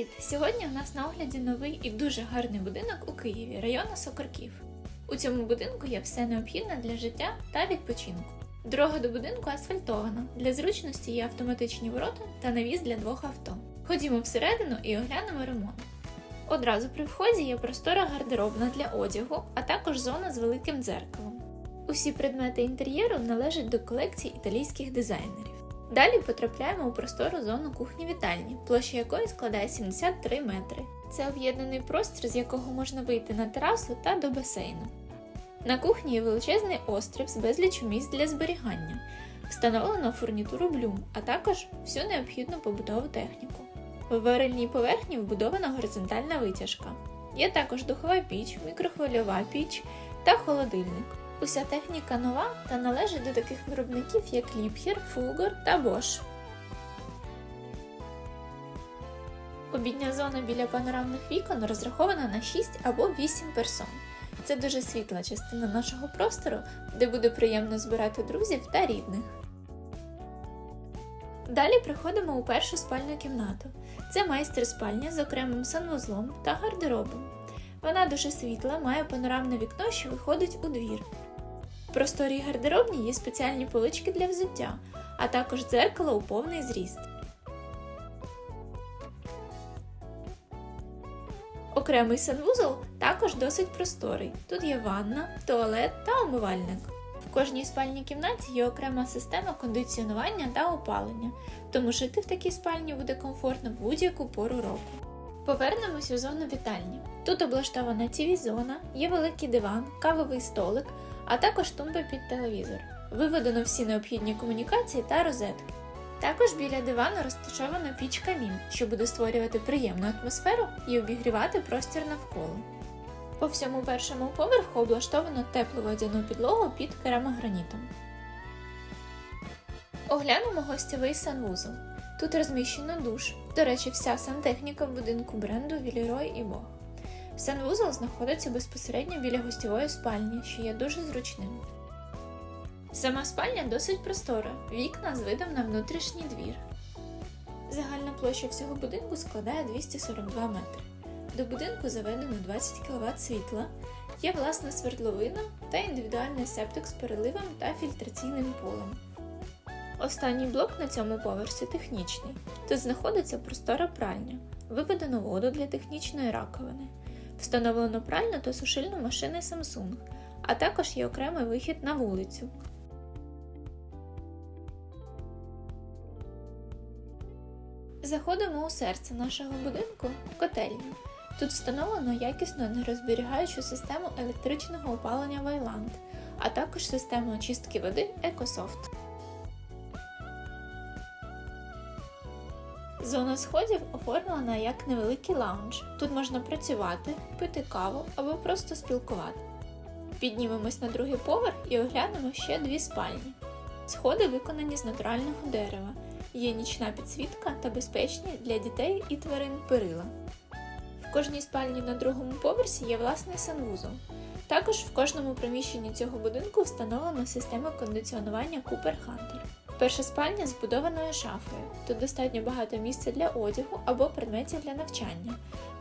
Привіт! Сьогодні у нас на огляді новий і дуже гарний будинок у Києві, району Сокорків. У цьому будинку є все необхідне для життя та відпочинку. Дорога до будинку асфальтована. Для зручності є автоматичні ворота та навіс для двох авто. Ходімо всередину і оглянемо ремонт. Одразу при вході є простора гардеробна для одягу, а також зона з великим дзеркалом. Усі предмети інтер'єру належать до колекції італійських дизайнерів. Далі потрапляємо у простору зону кухні-вітальні, площа якої складає 73 метри. Це об'єднаний простір, з якого можна вийти на терасу та до басейну. На кухні є величезний острів з безлічу місць для зберігання, встановлено фурнітуру блюм, а також всю необхідну побутову техніку. В варильній поверхні вбудована горизонтальна витяжка. Є також духова піч, мікрохвильова піч та холодильник. Уся техніка нова та належить до таких виробників, як Ліпхер, Фулгор та Bosch. Обідня зона біля панорамних вікон розрахована на 6 або 8 персон. Це дуже світла частина нашого простору, де буде приємно збирати друзів та рідних. Далі приходимо у першу спальну кімнату. Це майстер спальня з окремим санвузлом та гардеробом. Вона дуже світла, має панорамне вікно, що виходить у двір. В просторій гардеробні є спеціальні полички для взуття, а також дзеркало у повний зріст. Окремий санвузол також досить просторий. Тут є ванна, туалет та умивальник. В кожній спальній кімнаті є окрема система кондиціонування та опалення, тому жити в такій спальні буде комфортно будь-яку пору року. Повернемось у зону вітальні. Тут облаштована tv зона є великий диван, кавовий столик, а також тумби під телевізор. Виведено всі необхідні комунікації та розетки. Також біля дивану розташована піч камін, що буде створювати приємну атмосферу і обігрівати простір навколо. По всьому першому поверху облаштовано теплу водяну підлогу під керамогранітом. Оглянемо гостєвий санвузол. Тут розміщено душ. До речі, вся сантехніка в будинку бренду Вілірой і Бог. Санвузол знаходиться безпосередньо біля гостєвої спальні, що є дуже зручним. Сама спальня досить простора, вікна з видом на внутрішній двір. Загальна площа всього будинку складає 242 метри. До будинку заведено 20 кВт світла, є власна свердловина та індивідуальний септик з переливом та фільтраційним полем. Останній блок на цьому поверсі технічний. Тут знаходиться простора пральня, виведено воду для технічної раковини, встановлено пральну та сушильну машини Samsung, а також є окремий вихід на вулицю. Заходимо у серце нашого будинку котельню. Тут встановлено якісну енергозберігаючу систему електричного опалення Вайланд, а також систему очистки води EcoSoft. Зона сходів оформлена як невеликий лаунж. Тут можна працювати, пити каву або просто спілкувати. Піднімемось на другий поверх і оглянемо ще дві спальні. Сходи виконані з натурального дерева. Є нічна підсвітка та безпечні для дітей і тварин перила. В кожній спальні на другому поверсі є власний санвузол. Також в кожному приміщенні цього будинку встановлена система кондиціонування Cooper Hunter. Перша спальня з збудованою шафою. Тут достатньо багато місця для одягу або предметів для навчання.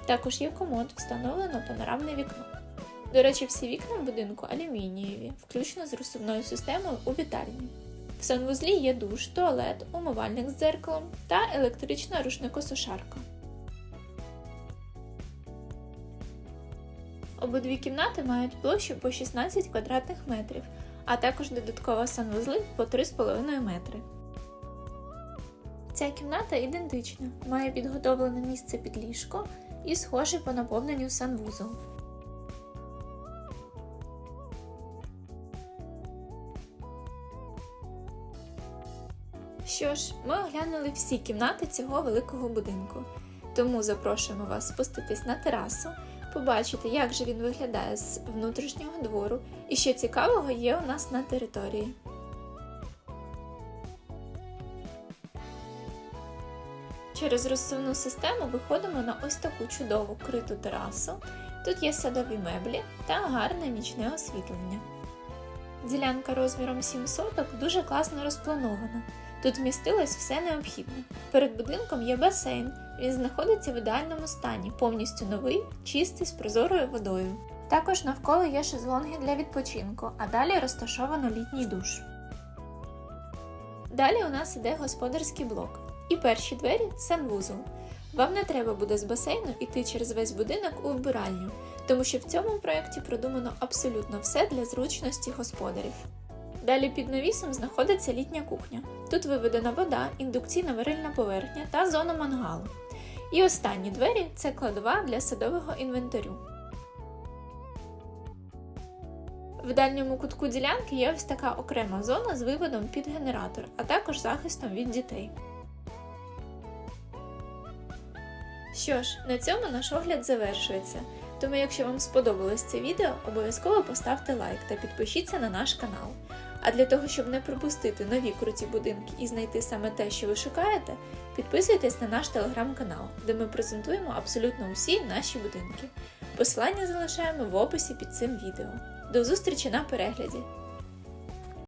Також є комод, встановлено панорамне вікно. До речі, всі вікна в будинку алюмінієві, включно з розсувною системою у вітальні. В санвузлі є душ, туалет, умивальник з дзеркалом та електрична рушникосушарка. Обидві кімнати мають площу по 16 квадратних метрів, а також додатково санвузли по 3,5 метри. Ця кімната ідентична, має підготовлене місце під ліжко і схожий по наповненню санвузол. Що ж, ми оглянули всі кімнати цього великого будинку, тому запрошуємо вас спуститись на терасу, побачити, як же він виглядає з внутрішнього двору і що цікавого є у нас на території. Через розсувну систему виходимо на ось таку чудову криту терасу. Тут є садові меблі та гарне нічне освітлення. Ділянка розміром 7 соток дуже класно розпланована. Тут вмістилось все необхідне. Перед будинком є басейн. Він знаходиться в ідеальному стані, повністю новий, чистий з прозорою водою. Також навколо є шезлонги для відпочинку, а далі розташовано літній душ. Далі у нас іде господарський блок. І перші двері санвузол. Вам не треба буде з басейну йти через весь будинок у вбиральню, тому що в цьому проєкті продумано абсолютно все для зручності господарів. Далі під навісом знаходиться літня кухня. Тут виведена вода, індукційна варильна поверхня та зона мангалу. І останні двері це кладова для садового інвентарю. В дальньому кутку ділянки є ось така окрема зона з виводом під генератор, а також захистом від дітей. Що ж, на цьому наш огляд завершується. Тому, якщо вам сподобалось це відео, обов'язково поставте лайк та підпишіться на наш канал. А для того, щоб не пропустити нові круті будинки і знайти саме те, що ви шукаєте, підписуйтесь на наш телеграм-канал, де ми презентуємо абсолютно усі наші будинки. Посилання залишаємо в описі під цим відео. До зустрічі на перегляді!